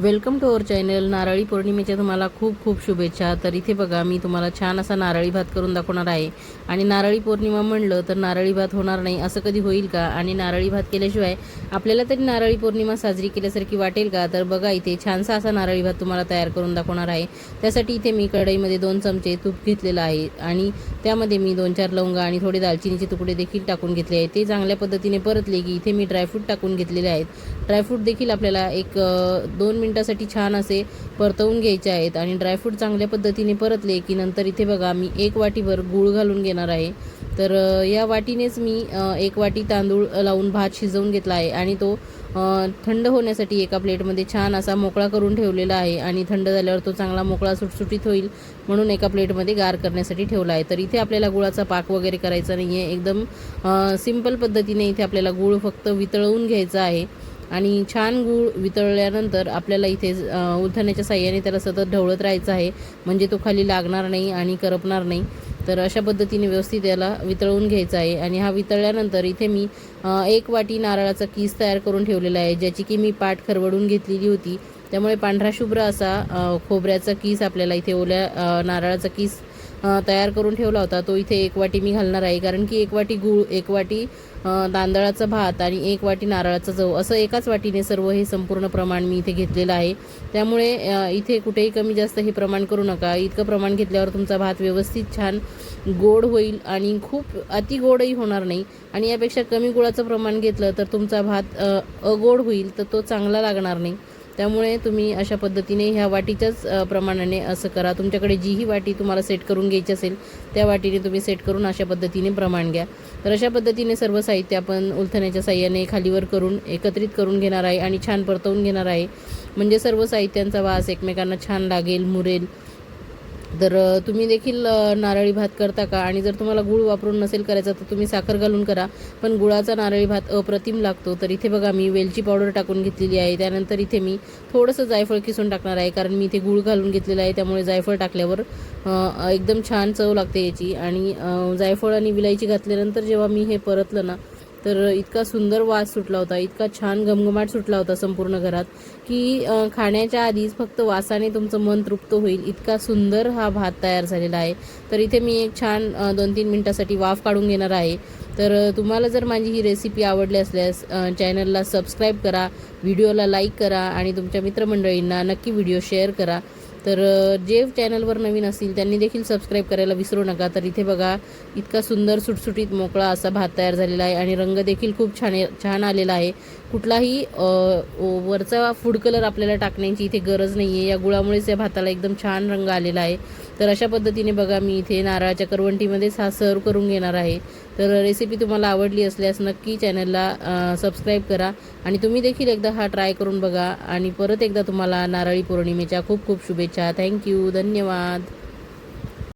Welcome to our channel नारळी पौर्णिमेच्या तुम्हाला खूप खूप शुभेच्छा. तर इथे बघा मी तुम्हाला छान असा नारळी भात करून दाखवणार आहे. आणि नारळी पौर्णिमा म्हणलं तर नारळी भात होणार नाही असं कधी होईल का? आणि नारळी भात केल्याशिवाय आपल्याला तरी नारळी पौर्णिमा साजरी केल्यासारखी वाटेल का? तर बघा इथे छानसा असा नारळी भात तुम्हाला तयार करून दाखवणार आहे. त्यासाठी इथे मी कढईमध्ये दोन चमचे तूप घेतलेलं आहे. आणि त्यामध्ये मी दोन चार लवंगा आणि थोडे दालचिनीचे तुकडे देखील टाकून घेतले आहेत. ते चांगल्या पद्धतीने परतले की इथे मी ड्रायफ्रूट टाकून घेतलेले आहेत. ड्रायफ्रूट देखील आपल्याला एक दोन मिनिट मिनटासाठी छान असे परतवून घ्यायचे आहेत आणि ड्रायफ्रूट चांगल्या पद्धतीने परतले की नंतर इथे बघा मी एक वाटीभर गूळ घालून घेणार आहे. तर या वाटीनेच मी एक वाटी तांदूळ लावून भात शिजवून घेतला आहे आणि तो थंड होण्यासाठी एका प्लेटमध्ये छान असा मोकळा करून ठेवलेला आहे आणि थंड झाल्यावर तो चांगला मोकळा सुटसुटीत होईल म्हणून एका प्लेटमध्ये गार करण्यासाठी ठेवला आहे. तर इथे आपल्याला गुळाचा पाक वगैरे करायचा नाही आहे एकदम सिंपल पद्धतीने इथे आपल्याला गूळ फक्त वितळवून घ्यायचा आहे. आणि छान गूळ वितळल्यानंतर आपल्याला इथे अ, उलथण्याच्या साह्याने त्याला सतत ढवळत राहायचं आहे. म्हणजे तो खाली लागणार नाही आणि करपणार नाही. तर अशा पद्धतीने व्यवस्थित याला वितळवून घ्यायचा आहे. आणि हा वितळल्यानंतर इथे मी एक वाटी नारळाचा कीस तयार करून ठेवलेला आहे ज्याची की मी पाठ खरवडून घेतलेली होती. त्यामुळे पांढरा शुभ्र असा खोबऱ्याचा किस आपल्याला इथे ओल्या नारळाचा कीस तयार करून ठेवला होता. तो इथे एक वाटी मी घालणार आहे. कारण की एक वाटी गूळ एक वाटी तांदळाचा भात आणि एक वाटी नारळाचा जव असं एकाच वाटीने सर्व हे संपूर्ण प्रमाण मी इथे घेतलेलं आहे. त्यामुळे इथे कुठेही कमी जास्त हे प्रमाण करू नका. इतकं प्रमाण घेतल्यावर तुमचा भात व्यवस्थित छान गोड होईल आणि खूप अति गोडही होणार नाही. आणि यापेक्षा कमी गुळाचं प्रमाण घेतलं तर तुमचा भात अगोड होईल तर तो चांगला लागणार नाही. त्यामुळे तुम्ही अशा पद्धतीने ह्या वाटीच्याच प्रमाणाने असं करा. तुमच्याकडे जीही वाटी तुम्हाला सेट करून घ्यायची असेल त्या वाटीने तुम्ही सेट करून अशा पद्धतीने प्रमाण घ्या. तर अशा पद्धतीने सर्व साहित्य आपण उलथण्याच्या साह्याने खालीवर करून एकत्रित करून घेणार आहे आणि छान परतवून घेणार आहे. म्हणजे सर्व साहित्यांचा वास एकमेकांना छान लागेल मुरेल. तर तुम्ही देखील नारळी भात करता का? आणि जर तुम्हाला गुळ वापरून नसेल करायचा तर तुम्ही साखर घालून करा. पण गुळाचा नारळी भात अप्रतिम लागतो. तर इथे बघा मी वेलची पावडर टाकून घेतलेली आहे. त्यानंतर इथे मी थोडंसं जायफळ किसून टाकणार आहे. कारण मी इथे गुळ घालून घेतलेलं आहे. त्यामुळे जायफळ टाकल्यावर एकदम छान चव लागते याची. आणि जायफळ आणि विलायची घातल्यानंतर जेव्हा मी हे परतलं ना तर इतका सुंदर वास सुटला होता इतका छान घमघमाट सुटला होता संपूर्ण घरात की खाण्याच्या आधीच फक्त वासाने तुमचं मन तृप्त होईल. इतका सुंदर हा भात तयार झालेला आहे. तर इथे मी एक छान दोन तीन मिनटासाठी वाफ काढून घेणार आहे. तर तुम्हाला जर माझी ही रेसिपी आवडली असल्यास चॅनलला सबस्क्राईब करा व्हिडिओला लाईक करा आणि तुमच्या मित्रमंडळींना नक्की व्हिडिओ शेअर करा. तर जे चॅनलवर नवीन असतील त्यांनी देखील सबस्क्राईब करायला विसरू नका. तर इथे बघा इतका सुंदर सुटसुटीत मोकळा असा भात तयार झालेला आहे आणि रंग देखील खूप छान छान आलेला आहे. कुठलाही वरचा फूड कलर आपल्याला टाकण्याची इथे गरज नाही आहे या गुळामुळेच या भाताला एकदम छान रंग आलेला आहे. तर अशा पद्धतीने बघा मी इथे नारळाच्या करवंटीमध्येच हा सर्व करून घेणार आहे. तर रेसिपी तुम्हाला आवडली असल्यास नक्की चॅनलला सबस्क्राईब करा आणि तुम्ही देखील एकदा हा ट्राय करून बघा. आणि परत एकदा तुम्हाला नारळी पौर्णिमेच्या खूप खूप शुभेच्छा. थँक्यू धन्यवाद.